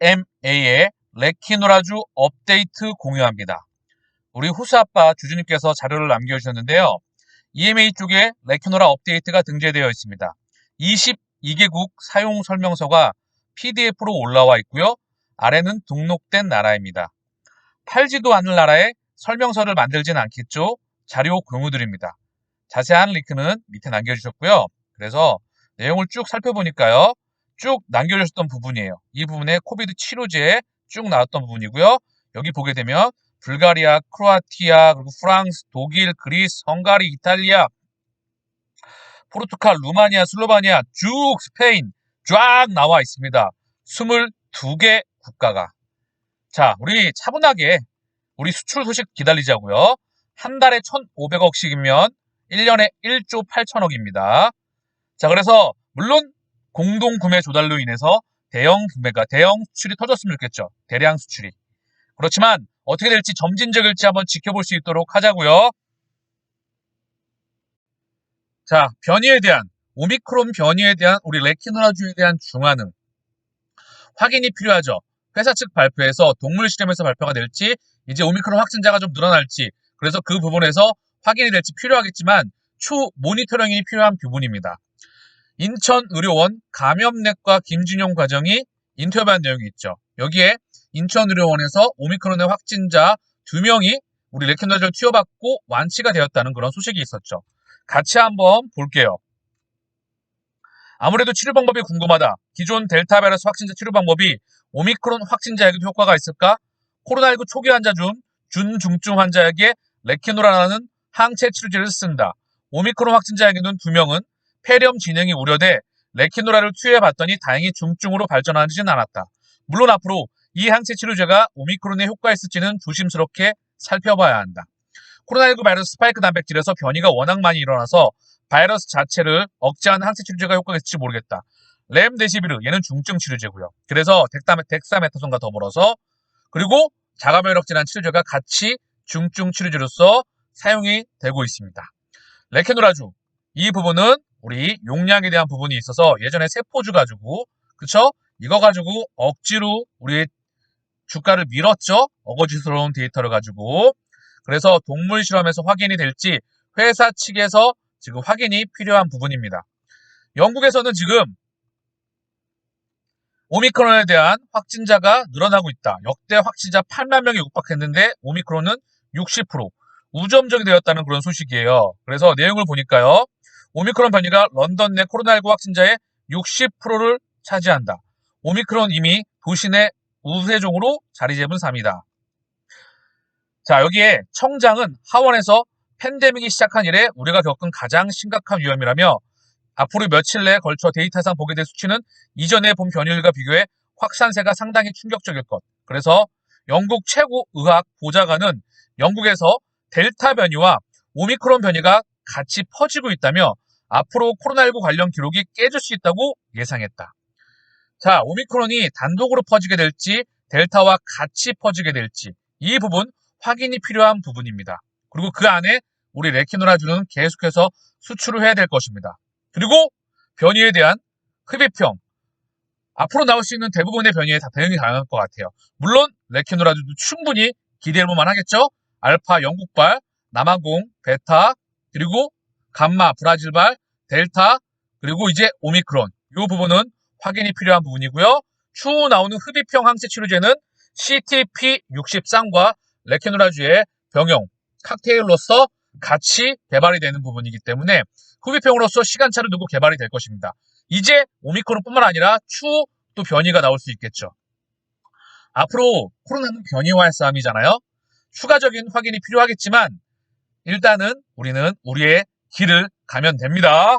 EMA의 레키노라주 업데이트 공유합니다. 우리 후수아빠 주주님께서 자료를 남겨주셨는데요. EMA 쪽에 레키노라 업데이트가 등재되어 있습니다. 22개국 사용 설명서가 PDF로 올라와 있고요. 아래는 등록된 나라입니다. 팔지도 않을 나라에 설명서를 만들진 않겠죠? 자료 공유드립니다. 자세한 링크는 밑에 남겨주셨고요. 그래서 내용을 쭉 살펴보니까요. 쭉 남겨주셨던 부분이에요. 이 부분에 코비드 치료제에 쭉 나왔던 부분이고요. 여기 보게 되면 불가리아, 크로아티아, 그리고 프랑스, 독일, 그리스, 헝가리, 이탈리아, 포르투갈, 루마니아, 슬로바니아, 쭉 스페인 쫙 나와 있습니다. 22개 국가가. 자, 우리 차분하게 우리 수출 소식 기다리자고요. 한 달에 1,500억씩이면 1년에 1조 8천억입니다. 자, 그래서 물론 공동 구매 조달로 인해서 대형 구매가 대형 수출이 터졌으면 좋겠죠. 대량 수출이. 그렇지만 어떻게 될지 점진적일지 한번 지켜볼 수 있도록 하자고요. 자, 변이에 대한 오미크론 변이에 대한 우리 레키노라주에 대한 중화는 확인이 필요하죠. 회사 측 발표에서 동물 실험에서 발표가 될지 이제 오미크론 확진자가 좀 늘어날지 그래서 그 부분에서 확인이 될지 필요하겠지만 추 모니터링이 필요한 부분입니다. 인천의료원 감염내과 김진용 과정이 인터뷰한 내용이 있죠. 여기에 인천의료원에서 오미크론의 확진자 2명이 우리 레켄더를 투여받고 완치가 되었다는 그런 소식이 있었죠. 같이 한번 볼게요. 아무래도 치료 방법이 궁금하다. 기존 델타 바이러스 확진자 치료 방법이 오미크론 확진자에게도 효과가 있을까? 코로나19 초기 환자 중 준중증 환자에게 레키노라라는 항체 치료제를 쓴다. 오미크론 확진자에게는 2명은 폐렴 진행이 우려돼 레키노라를 투여해봤더니 다행히 중증으로 발전하지는 않았다. 물론 앞으로 이 항체 치료제가 오미크론에 효과 있을지는 조심스럽게 살펴봐야 한다. 코로나19 바이러스 스파이크 단백질에서 변이가 워낙 많이 일어나서 바이러스 자체를 억제하는 항체 치료제가 효과가 있을지 모르겠다. 렘데시비르 얘는 중증 치료제고요. 그래서 덱사메, 덱사메타손과 더불어서 그리고 자가면역 질환 치료제가 같이 중증 치료제로서 사용이 되고 있습니다. 레케노라주 이 부분은 우리 용량에 대한 부분이 있어서 예전에 세포주 가지고 그쵸? 이거 가지고 억지로 우리 주가를 밀었죠. 어거지스러운 데이터를 가지고 그래서 동물 실험에서 확인이 될지 회사 측에서 지금 확인이 필요한 부분입니다. 영국에서는 지금 오미크론에 대한 확진자가 늘어나고 있다. 역대 확진자 8만 명이 육박했는데 오미크론은 60% 우점적이 되었다는 그런 소식이에요. 그래서 내용을 보니까요. 오미크론 변이가 런던 내 코로나19 확진자의 60%를 차지한다. 오미크론 이미 도시 내 우세종으로 자리 잡은 삶이다. 자, 여기에 청장은 하원에서 팬데믹이 시작한 이래 우리가 겪은 가장 심각한 위험이라며 앞으로 며칠 내에 걸쳐 데이터상 보게 될 수치는 이전에 본 변이율과 비교해 확산세가 상당히 충격적일 것. 그래서 영국 최고 의학 보좌관은 영국에서 델타 변이와 오미크론 변이가 같이 퍼지고 있다며 앞으로 코로나19 관련 기록이 깨질 수 있다고 예상했다. 자, 오미크론이 단독으로 퍼지게 될지 델타와 같이 퍼지게 될지 이 부분 확인이 필요한 부분입니다. 그리고 그 안에 우리 레키노라주는 계속해서 수출을 해야 될 것입니다. 그리고 변이에 대한 흡입형 앞으로 나올 수 있는 대부분의 변이에 다 대응이 가능할 것 같아요. 물론 레키노라주도 충분히 기대해볼 만 하겠죠. 알파 영국발, 남아공, 베타, 그리고 감마 브라질발, 델타, 그리고 이제 오미크론 이 부분은 확인이 필요한 부분이고요. 추후 나오는 흡입형 항체 치료제는 CTP63과 레케노라주의 병용 칵테일로서 같이 개발이 되는 부분이기 때문에 흡입형으로서 시간차를 두고 개발이 될 것입니다. 이제 오미크론뿐만 아니라 추후 또 변이가 나올 수 있겠죠. 앞으로 코로나는 변이와의 싸움이잖아요. 추가적인 확인이 필요하겠지만 일단은 우리는 우리의 길을 가면 됩니다.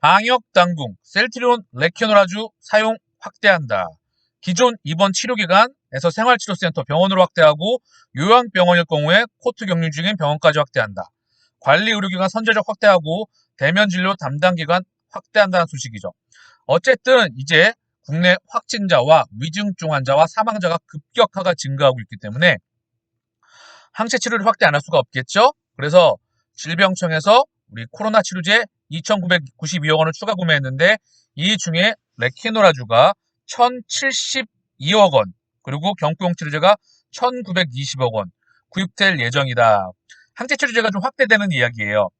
방역당국 셀트리온 레키노라주 사용 확대한다. 기존 입원 치료기관에서 생활치료센터 병원으로 확대하고 요양병원일 경우에 코트 격리 중인 병원까지 확대한다. 관리의료기관 선제적 확대하고 대면진료 담당기관 확대한다는 소식이죠. 어쨌든 이제 국내 확진자와 위중증 환자와 사망자가 급격화가 증가하고 있기 때문에 항체 치료를 확대 안 할 수가 없겠죠. 그래서 질병청에서 우리 코로나 치료제 2,992억 원을 추가 구매했는데 이 중에 레키노라주가 1072억 원, 그리고 경구용 치료제가 1920억 원 구입될 예정이다. 항체 치료제가 좀 확대되는 이야기예요.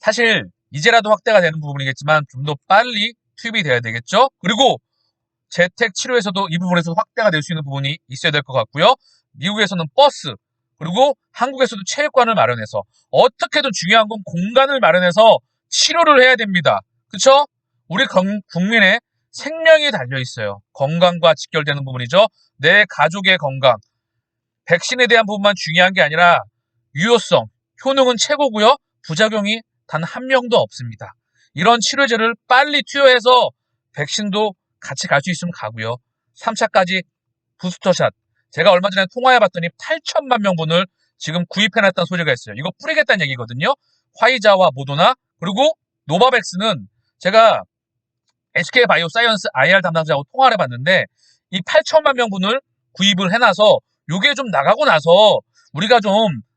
사실 이제라도 확대가 되는 부분이겠지만 좀 더 빨리 투입이 돼야 되겠죠. 그리고 재택 치료에서도 이 부분에서 확대가 될 수 있는 부분이 있어야 될 것 같고요. 미국에서는 버스 그리고 한국에서도 체육관을 마련해서 어떻게든 중요한 건 공간을 마련해서 치료를 해야 됩니다. 그쵸? 우리 건- 국민의 생명이 달려 있어요. 건강과 직결되는 부분이죠. 내 가족의 건강. 백신에 대한 부분만 중요한 게 아니라 유효성, 효능은 최고고요. 부작용이 단 한 명도 없습니다. 이런 치료제를 빨리 투여해서 백신도 같이 갈 수 있으면 가고요. 3차까지 부스터샷. 제가 얼마 전에 통화해 봤더니 8천만 명분을 지금 구입해놨다는 소리가 있어요. 이거 뿌리겠다는 얘기거든요. 화이자와 모더나 그리고 노바백스는 제가 SK 바이오 사이언스 IR 담당자하고 통화를 해봤는데 이 8천만 명분을 구입을 해놔서 이게 좀 나가고 나서 우리가 좀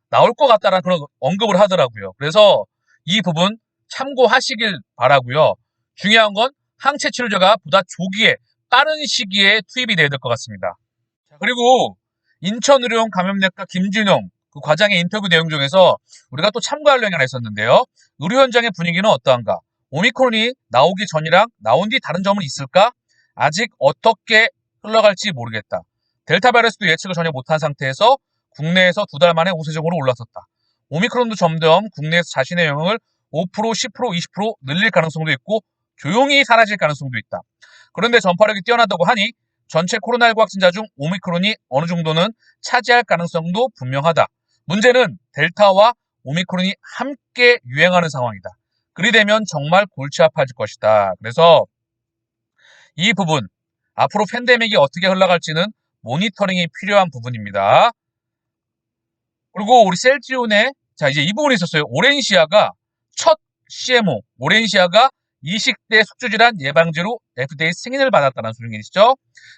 나올 것 같다라는 그런 언급을 하더라고요. 그래서 이 부분 참고하시길 바라고요. 중요한 건 항체 치료제가 보다 조기에 빠른 시기에 투입이 돼야 될 것 같습니다. 자, 그리고 인천의료원 감염내과 김준용 그 과장의 인터뷰 내용 중에서 우리가 또 참고할 내용이 하나 있었는데요. 의료 현장의 분위기는 어떠한가? 오미크론이 나오기 전이랑 나온 뒤 다른 점은 있을까? 아직 어떻게 흘러갈지 모르겠다. 델타 바이러스도 예측을 전혀 못한 상태에서 국내에서 두 달 만에 우세적으로 올라섰다. 오미크론도 점점 국내에서 자신의 영향을 5%, 10%, 20% 늘릴 가능성도 있고 조용히 사라질 가능성도 있다. 그런데 전파력이 뛰어나다고 하니 전체 코로나19 확진자 중 오미크론이 어느 정도는 차지할 가능성도 분명하다. 문제는 델타와 오미크론이 함께 유행하는 상황이다. 그리 되면 정말 골치 아파질 것이다. 그래서 이 부분, 앞으로 팬데믹이 어떻게 흘러갈지는 모니터링이 필요한 부분입니다. 그리고 우리 셀트리온에 자 이제 이 부분이 있었어요. 오렌시아가 첫 CMO, 오렌시아가 이식대 숙주질환 예방제로 FDA 승인을 받았다는 소식이시죠.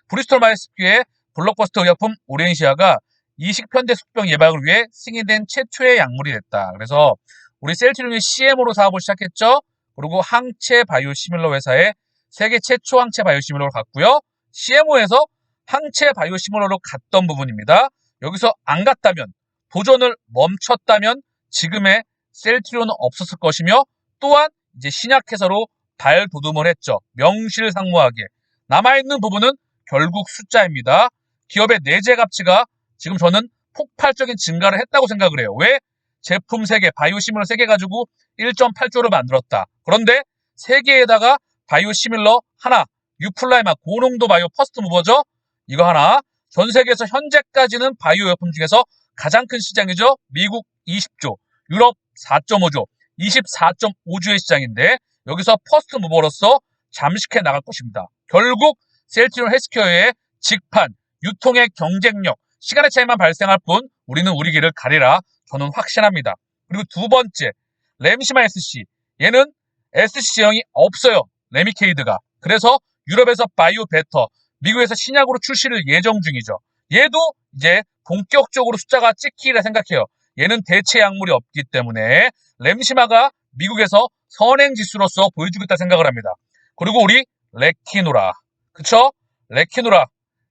브리스톨 마이스큐의 블록버스터 의약품 오렌시아가 이식 편대 숙병 예방을 위해 승인된 최초의 약물이 됐다. 그래서 우리 셀트리온이 CMO로 사업을 시작했죠. 그리고 항체 바이오 시밀러 회사에 세계 최초 항체 바이오 시밀러를 갔고요. CMO에서 항체 바이오 시밀러로 갔던 부분입니다. 여기서 안 갔다면 도전을 멈췄다면 지금의 셀트리온은 없었을 것이며 또한 이제 신약회사로 발돋움을 했죠. 명실상부하게. 남아있는 부분은 결국 숫자입니다. 기업의 내재 가치가 지금 저는 폭발적인 증가를 했다고 생각을 해요. 왜? 제품 3개, 바이오 시밀러 3개 가지고 1.8조를 만들었다. 그런데 3개에다가 바이오 시밀러 하나, 유플라이마 고농도 바이오 퍼스트 무버죠? 이거 하나. 전 세계에서 현재까지는 바이오 의약품 중에서 가장 큰 시장이죠. 미국 20조, 유럽 4.5조, 24.5조의 시장인데 여기서 퍼스트 무버로서 잠식해 나갈 것입니다. 결국 셀트리온 헬스케어의 직판, 유통의 경쟁력, 시간의 차이만 발생할 뿐 우리는 우리 길을 가리라 저는 확신합니다. 그리고 두 번째, 램시마 SC. 얘는 SC 제형이 없어요. 레미케이드가. 그래서 유럽에서 바이오 베터, 미국에서 신약으로 출시를 예정 중이죠. 얘도 이제 본격적으로 숫자가 찍히리라 생각해요. 얘는 대체 약물이 없기 때문에 램시마가 미국에서 선행 지수로서 보여주겠다 생각을 합니다. 그리고 우리 레키노라. 그쵸? 레키노라.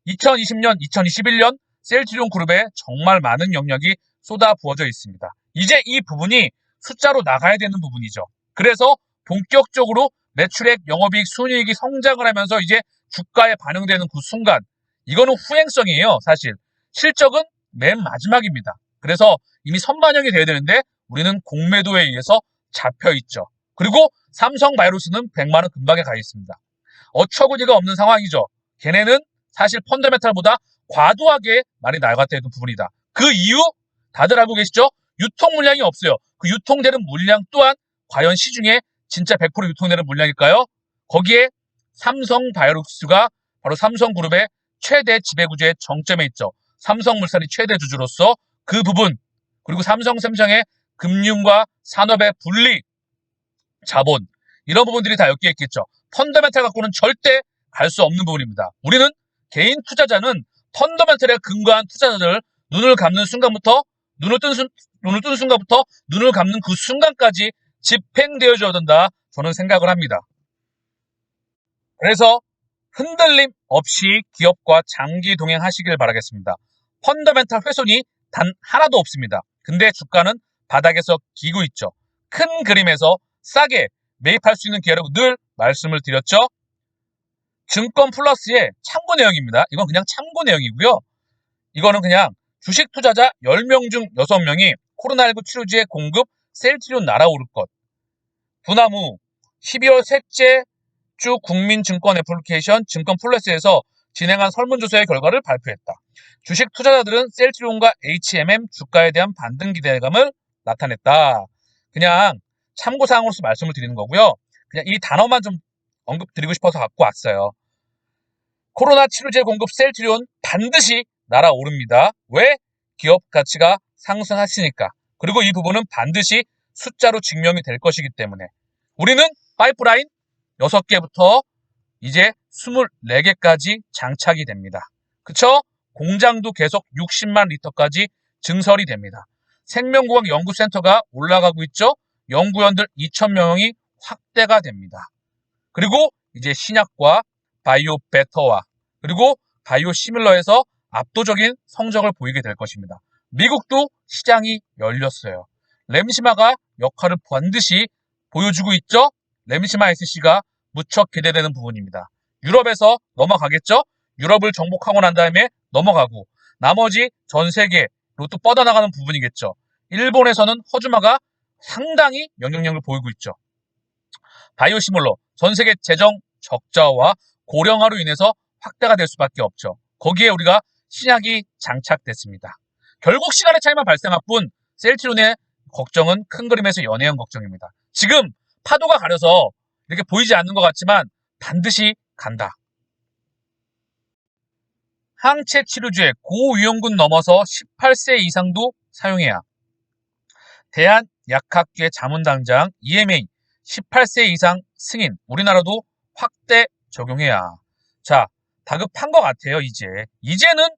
2020년, 2021년 셀트리온 그룹에 정말 많은 영역이 쏟아 부어져 있습니다. 이제 이 부분이 숫자로 나가야 되는 부분이죠. 그래서 본격적으로 매출액, 영업이익, 순이익이 성장을 하면서 이제 주가에 반영되는 그 순간 이거는 후행성이에요. 사실 실적은 맨 마지막입니다. 그래서 이미 선반영이 돼야 되는데 우리는 공매도에 의해서 잡혀 있죠. 그리고 삼성 바이러스는 100만 원 근방에 가 있습니다. 어처구니가 없는 상황이죠. 걔네는 사실 펀더메탈보다 과도하게 많이 나갔다 있는 부분이다. 그 이유 다들 알고 계시죠? 유통 물량이 없어요. 그 유통되는 물량 또한 과연 시중에 진짜 100% 유통되는 물량일까요? 거기에 삼성 바이오록스가 바로 삼성그룹의 최대 지배구조의 정점에 있죠. 삼성물산이 최대 주주로서 그 부분 그리고 삼성삼성의 금융과 산업의 분리 자본 이런 부분들이 다 엮여 있겠죠. 펀더멘탈 갖고는 절대 갈 수 없는 부분입니다. 우리는 개인 투자자는 펀더멘탈에 근거한 투자자들 눈을 감는 순간부터 눈을 뜬, 순, 눈을 뜬 순간부터 눈을 감는 그 순간까지 집행되어져야 된다. 저는 생각을 합니다. 그래서 흔들림 없이 기업과 장기 동행하시길 바라겠습니다. 펀더멘탈 훼손이 단 하나도 없습니다. 근데 주가는 바닥에서 기고 있죠. 큰 그림에서 싸게 매입할 수 있는 기회라고 늘 말씀을 드렸죠. 증권 플러스의 참고 내용입니다. 이건 그냥 참고 내용이고요. 이거는 그냥 주식 투자자 10명 중 6명이 코로나19 치료제 공급 셀트리온 날아오를 것. 부나무 12월 셋째 주 국민증권 애플리케이션 증권 플러스에서 진행한 설문조사의 결과를 발표했다. 주식 투자자들은 셀트리온과 HMM 주가에 대한 반등 기대감을 나타냈다. 그냥 참고사항으로서 말씀을 드리는 거고요. 그냥 이 단어만 좀 언급드리고 싶어서 갖고 왔어요. 코로나 치료제 공급 셀트리온 반드시 날아오릅니다. 왜? 기업 가치가 상승하시니까. 그리고 이 부분은 반드시 숫자로 증명이 될 것이기 때문에. 우리는 파이프라인 6개부터 이제 24개까지 장착이 됩니다. 그쵸? 공장도 계속 60만 리터까지 증설이 됩니다. 생명공학 연구센터가 올라가고 있죠? 연구원들 2,000명이 확대가 됩니다. 그리고 이제 신약과 바이오 베터와 그리고 바이오 시밀러에서 압도적인 성적을 보이게 될 것입니다. 미국도 시장이 열렸어요. 램시마가 역할을 반드시 보여주고 있죠? 램시마 SC가 무척 기대되는 부분입니다. 유럽에서 넘어가겠죠? 유럽을 정복하고 난 다음에 넘어가고 나머지 전 세계로 또 뻗어나가는 부분이겠죠. 일본에서는 허주마가 상당히 영향력을 보이고 있죠. 바이오시몰러 전 세계 재정 적자와 고령화로 인해서 확대가 될 수밖에 없죠. 거기에 우리가 신약이 장착됐습니다. 결국 시간의 차이만 발생할 뿐 셀트론의 걱정은 큰 그림에서 연애형 걱정입니다. 지금 파도가 가려서 이렇게 보이지 않는 것 같지만 반드시 간다. 항체 치료제 고위험군 넘어서 18세 이상도 사용해야. 대한약학계 자문당장 EMA 18세 이상 승인 우리나라도 확대 적용해야. 자, 다급한 것 같아요, 이제. 이제는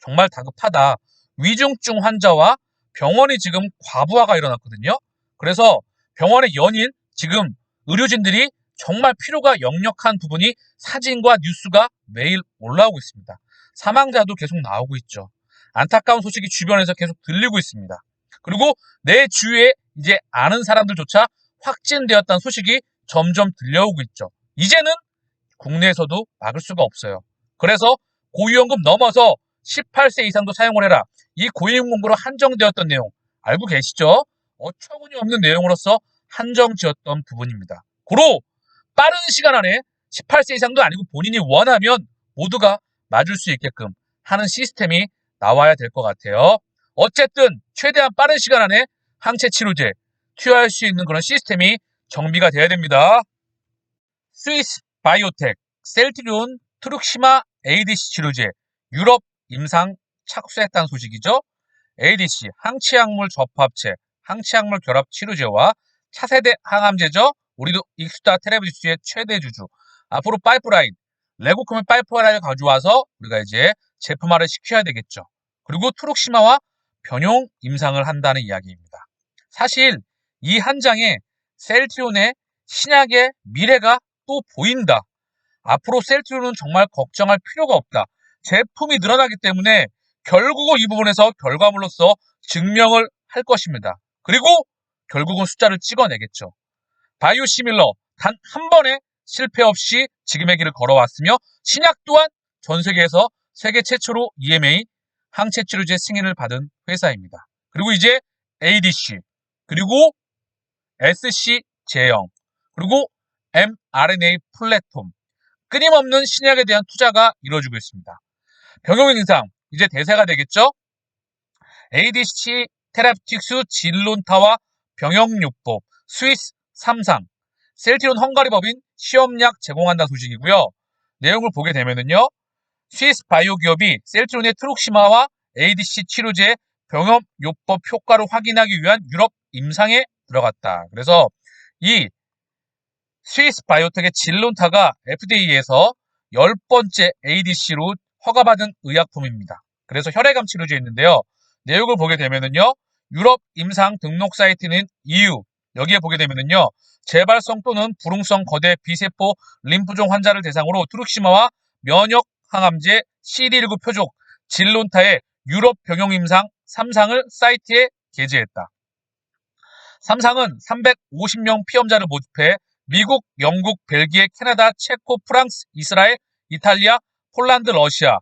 정말 다급하다. 위중증 환자와 병원이 지금 과부하가 일어났거든요. 그래서 병원의 연일 지금 의료진들이 정말 필요가 역력한 부분이 사진과 뉴스가 매일 올라오고 있습니다. 사망자도 계속 나오고 있죠. 안타까운 소식이 주변에서 계속 들리고 있습니다. 그리고 내 주위에 이제 아는 사람들조차 확진되었다는 소식이 점점 들려오고 있죠. 이제는 국내에서도 막을 수가 없어요. 그래서 고위험금 넘어서 18세 이상도 사용을 해라. 이 고위험금으로 한정되었던 내용 알고 계시죠? 어처구니 없는 내용으로서 한정지었던 부분입니다. 고로 빠른 시간 안에 18세 이상도 아니고 본인이 원하면 모두가 맞을 수 있게끔 하는 시스템이 나와야 될 것 같아요. 어쨌든 최대한 빠른 시간 안에 항체 치료제 투여할 수 있는 그런 시스템이 정비가 돼야 됩니다. 스위스 바이오텍 셀트리온 트룩시마 ADC 치료제 유럽 임상 착수했다는 소식이죠. ADC 항체약물 접합체 항체약물 결합 치료제와 차세대 항암제죠. 우리도 익스타 테레비주의 최대 주주. 앞으로 파이프라인 레고컴의 파이프라인을 가져와서 우리가 이제 제품화를 시켜야 되겠죠. 그리고 트룩시마와 변용 임상을 한다는 이야기입니다. 사실 이 한 장에 셀트리온의 신약의 미래가 또 보인다. 앞으로 셀트리온은 정말 걱정할 필요가 없다. 제품이 늘어나기 때문에 결국은 이 부분에서 결과물로서 증명을 할 것입니다. 그리고 결국은 숫자를 찍어내겠죠. 바이오 시밀러 단 한 번에 실패 없이 지금의 길을 걸어왔으며 신약 또한 전 세계에서 세계 최초로 EMA 항체 치료제 승인을 받은 회사입니다. 그리고 이제 ADC 그리고 SC 제형 그리고 mRNA 플랫폼 끊임없는 신약에 대한 투자가 이루어지고 있습니다. 병용 인상 이제 대세가 되겠죠? ADC 테라피틱스 진론타와 병영요법 스위스 삼상 셀티론 헝가리 법인 시험약 제공한다는 소식이고요. 내용을 보게 되면은요. 스위스 바이오 기업이 셀트론의 트록시마와 ADC 치료제 병염 요법 효과를 확인하기 위한 유럽 임상에 들어갔다. 그래서 이 스위스 바이오텍의 진론타가 FDA에서 10번째 ADC로 허가받은 의약품입니다. 그래서 혈액암 치료제였는데요. 내용을 보게 되면은요. 유럽 임상 등록 사이트는 EU 여기에 보게 되면은요. 재발성 또는 불응성 거대 비세포 림프종 환자를 대상으로 트룩시마와 면역 항암제 CD19 표적 질론타의 유럽 병용 임상 3상을 사이트에 게재했다. 3상은 350명 피험자를 모집해 미국, 영국, 벨기에, 캐나다, 체코, 프랑스, 이스라엘, 이탈리아, 폴란드, 러시아,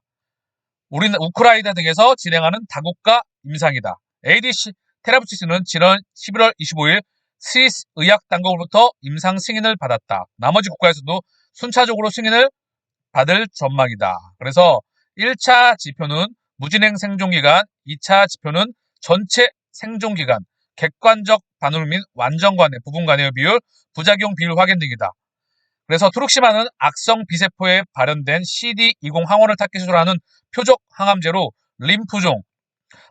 우리는 우크라이나 등에서 진행하는 다국가 임상이다. ADC 테라부티스는 지난 11월 25일 스위스 의학 당국으로부터 임상 승인을 받았다. 나머지 국가에서도 순차적으로 승인을 받을 전망이다. 그래서 1차 지표는 무진행 생존기간, 2차 지표는 전체 생존기간, 객관적 반응 및 완전 관해, 부분 관해의 비율, 부작용 비율 확인 등이다. 그래서 트룩시마는 악성 비세포에 발현된 CD20 항원을 타깃으로 하는 표적 항암제로 림프종,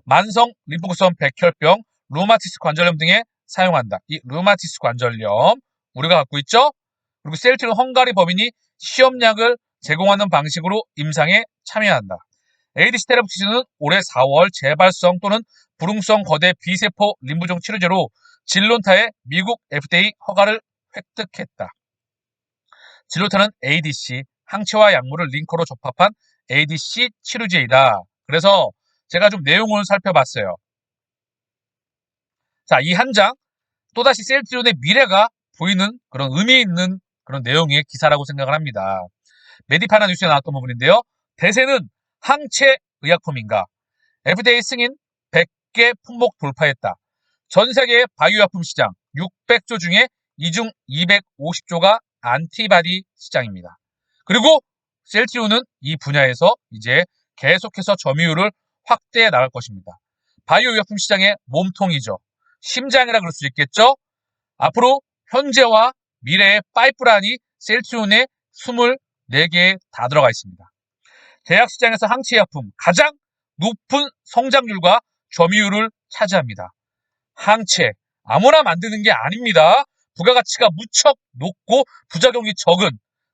만성 림프구성 백혈병, 루마티스 관절염 등에 사용한다. 이 루마티스 관절염 우리가 갖고 있죠? 그리고 셀트는 헝가리 법인이 시험약을 제공하는 방식으로 임상에 참여한다. 에이디스 테라피스는 올해 4월 재발성 또는 불응성 거대 비세포 림프종 치료제로 진론타의 미국 FDA 허가를 획득했다. 진론타는 ADC, 항체와 약물을 링커로 접합한 ADC 치료제이다. 그래서 제가 좀 내용을 살펴봤어요. 자, 이 한 장, 또다시 셀트리온의 미래가 보이는 그런 의미 있는 그런 내용의 기사라고 생각을 합니다. 메디파나 뉴스에 나왔던 부분인데요. 대세는 항체 의약품인가? FDA 승인 100개 품목 돌파했다. 전 세계 바이오약품 시장 600조 중에 이중 250조가 안티바디 시장입니다. 그리고 셀트리온은 이 분야에서 이제 계속해서 점유율을 확대해 나갈 것입니다. 바이오 의약품 시장의 몸통이죠. 심장이라 그럴 수 있겠죠? 앞으로 현재와 미래의 파이프라인이 셀트리온에 24개에 다 들어가 있습니다. 제약 시장에서 항체 의약품 가장 높은 성장률과 점유율을 차지합니다. 항체 아무나 만드는 게 아닙니다. 부가가치가 무척 높고 부작용이 적은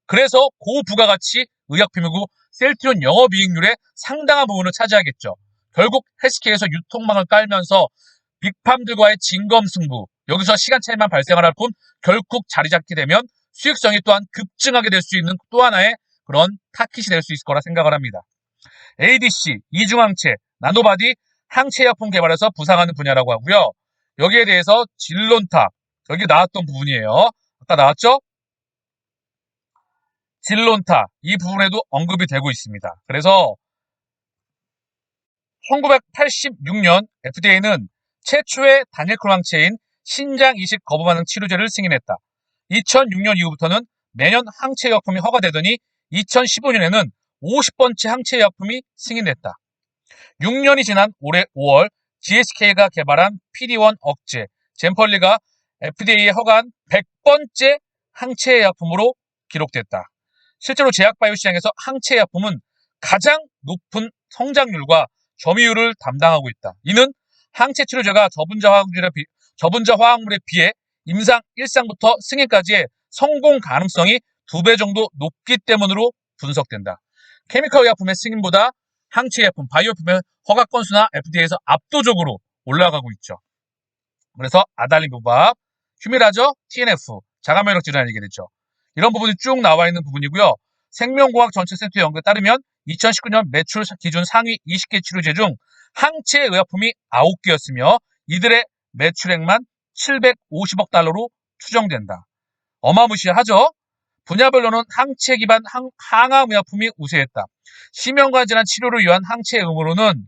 그래서 고부가가치 의약품이고 셀트리온 영업이익률의 상당한 부분을 차지하겠죠. 결국 헬스케어에서 유통망을 깔면서 빅팜들과의 진검승부 여기서 시간 차이만 발생할 뿐 결국 자리 잡게 되면 수익성이 또한 급증하게 될 수 있는 또 하나의 그런 타깃이 될 수 있을 거라 생각을 합니다. ADC, 이중항체, 나노바디, 항체 약품 개발에서 부상하는 분야라고 하고요. 여기에 대해서 진론탑, 여기 나왔던 부분이에요. 아까 나왔죠? 진론타 이 부분에도 언급이 되고 있습니다. 그래서 1986년 FDA는 최초의 단일클 항체인 신장 이식 거부 반응 치료제를 승인했다. 2006년 이후부터는 매년 항체 약품이 허가되더니 2015년에는 50번째 항체 약품이 승인됐다. 6년이 지난 올해 5월 GSK가 개발한 PD-1 억제 젠펄리가 FDA에 허가한 100번째 항체 약품으로 기록됐다. 실제로 제약바이오 시장에서 항체 약품은 가장 높은 성장률과 점유율을 담당하고 있다. 이는 항체 치료제가 저분자 화학물에, 비, 저분자 화학물에 비해 임상 1상부터 승인까지의 성공 가능성이 두 배 정도 높기 때문으로 분석된다. 케미컬 의약품의 승인보다 항체 의약품, 바이오품의 허가 건수나 FDA에서 압도적으로 올라가고 있죠. 그래서 아달리부밥, 휴미라저, TNF, 자가면역 질환을 얘기게 됐죠. 이런 부분이 쭉 나와 있는 부분이고요. 생명공학 전체센터 연구에 따르면 2019년 매출 기준 상위 20개 치료제 중 항체 의약품이 9개였으며 이들의 매출액만 750억 달러로 추정된다. 어마무시하죠? 분야별로는 항체 기반 항, 항암 의약품이 우세했다. 심형관 질환 치료를 위한 항체 의무로는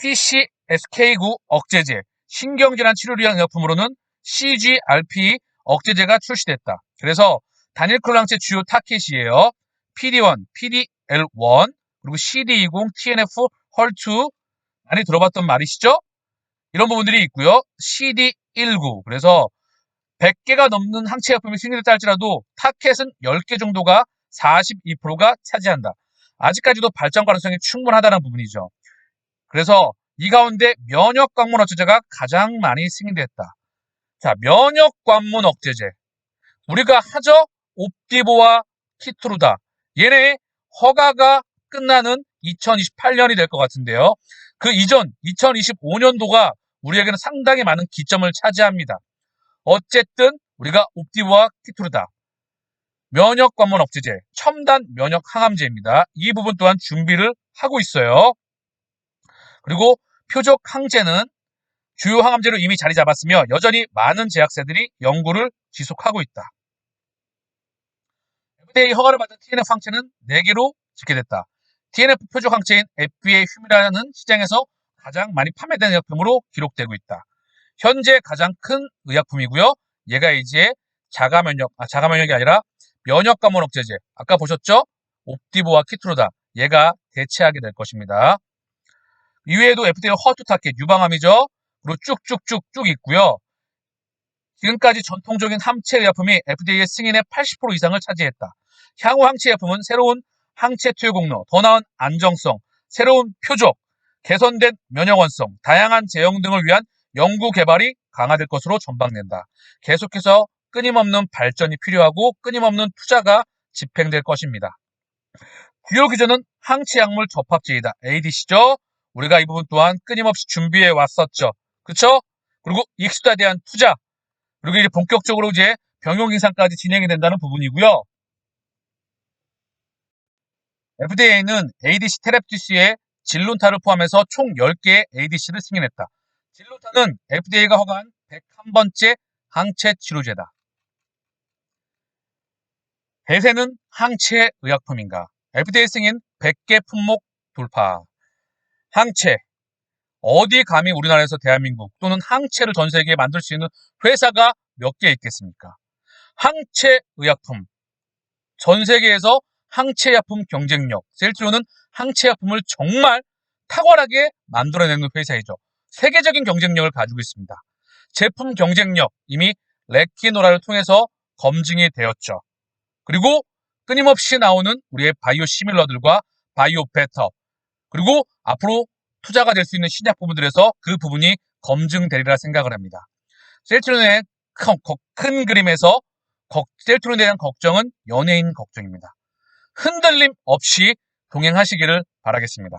PCSK9 억제제, 신경질환 치료를 위한 의약품으로는 CGRP 억제제가 출시됐다. 그래서 단일클랑체 주요 타켓이에요. PD1, PDL1, 그리고 CD20, TNF, 헐2 많이 들어봤던 말이시죠? 이런 부분들이 있고요. CD19 그래서 100개가 넘는 항체 약품이 승인됐다 할지라도 타켓은 10개 정도가 42%가 차지한다. 아직까지도 발전 가능성이 충분하다는 부분이죠. 그래서 이 가운데 면역 관문 억제제가 가장 많이 승인됐다. 자, 면역 관문 억제제. 우리가 하죠? 옵디보와 키트루다. 얘네 허가가 끝나는 2028년이 될 것 같은데요. 그 이전 2025년도가 우리에게는 상당히 많은 기점을 차지합니다. 어쨌든 우리가 옵디보와 키트루다. 면역 관문 억제제, 첨단 면역 항암제입니다. 이 부분 또한 준비를 하고 있어요. 그리고 표적 항제는 주요 항암제로 이미 자리 잡았으며 여전히 많은 제약사들이 연구를 지속하고 있다. FDA 허가를 받은 TNF 항체는 4개로 집계됐다. TNF 표적 항체인 FDA 휴미라는 시장에서 가장 많이 판매되는 의약품으로 기록되고 있다. 현재 가장 큰 의약품이고요. 얘가 이제 자가 면역, 아, 자가 면역이 아니라 면역 감원 억제제. 아까 보셨죠? 옵디보와 키트로다. 얘가 대체하게 될 것입니다. 이외에도 FDA 허투 타켓 유방암이죠. 그리고 쭉쭉쭉쭉 있고요. 지금까지 전통적인 항체 의약품이 FDA의 승인의 80% 이상을 차지했다. 향후 항체 의약품은 새로운 항체 투여 공로, 더 나은 안정성, 새로운 표적, 개선된 면역원성, 다양한 제형 등을 위한 연구 개발이 강화될 것으로 전망된다. 계속해서 끊임없는 발전이 필요하고 끊임없는 투자가 집행될 것입니다. 주요 기전은 항체 약물 접합제이다. ADC죠. 우리가 이 부분 또한 끊임없이 준비해 왔었죠. 그쵸? 그리고 익스트에 대한 투자, 그리고 이제 본격적으로 이제 병용 인상까지 진행이 된다는 부분이고요. FDA는 ADC 테라피스의 진론타를 포함해서 총 10개의 ADC를 승인했다. 진론타는 FDA가 허가한 101번째 항체 치료제다. 대세는 항체 의약품인가? FDA 승인 100개 품목 돌파. 항체. 어디 감히 우리나라에서 대한민국 또는 항체를 전 세계에 만들 수 있는 회사가 몇 개 있겠습니까? 항체 의약품. 전 세계에서 항체 약품 경쟁력. 셀트로는 항체 약품을 정말 탁월하게 만들어내는 회사이죠. 세계적인 경쟁력을 가지고 있습니다. 제품 경쟁력 이미 레키노라를 통해서 검증이 되었죠. 그리고 끊임없이 나오는 우리의 바이오 시밀러들과 바이오 베터 그리고 앞으로 투자가 될 수 있는 신약 부분들에서 그 부분이 검증되리라 생각을 합니다. 셀트론의 큰, 큰 그림에서 셀트론에 대한 걱정은 연예인 걱정입니다. 흔들림 없이 동행하시기를 바라겠습니다.